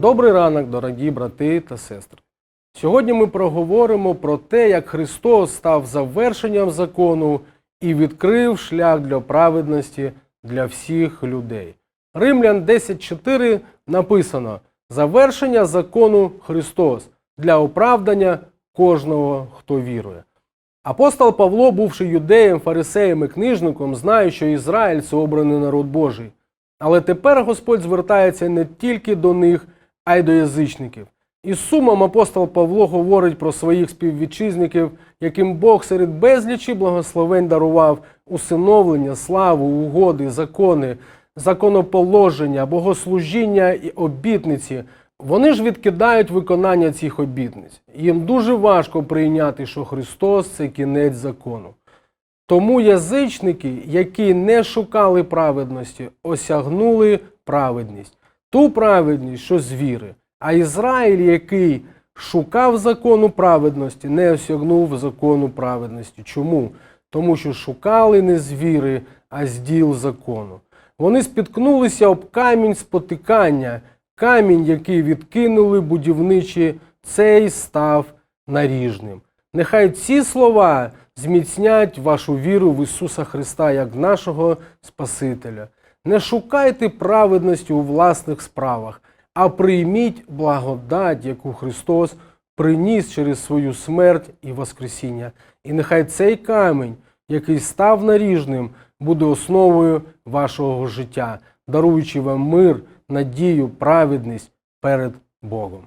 Добрий ранок, дорогі брати та сестри. Сьогодні ми проговоримо про те, як Христос став завершенням закону і відкрив шлях для праведності для всіх людей. Римлян 10.4 написано: завершення закону Христос для оправдання кожного, хто вірує. Апостол Павло, бувши юдеєм, фарисеєм і книжником, знає, що Ізраїль це обраний народ Божий. Але тепер Господь звертається не тільки до них, а й до язичників. І сумом апостол Павло говорить про своїх співвітчизників, яким Бог серед безлічі благословень дарував усиновлення, славу, угоди, закони, законоположення, богослужіння і обітниці. Вони ж відкидають виконання цих обітниць. Їм дуже важко прийняти, що Христос це кінець закону. Тому язичники, які не шукали праведності, осягнули праведність, ту праведність, що з віри. А Ізраїль, який шукав закону праведності, не осягнув закону праведності. Чому? Тому що шукали не з віри, а з діл закону. Вони спіткнулися об камінь спотикання, камінь, який відкинули будівничі, цей став наріжним. Нехай ці слова зміцнять вашу віру в Ісуса Христа як нашого Спасителя. Не шукайте праведності у власних справах, а прийміть благодать, яку Христос приніс через свою смерть і Воскресіння. І нехай цей камінь, який став наріжним, буде основою вашого життя, даруючи вам мир, надію, праведність перед Богом.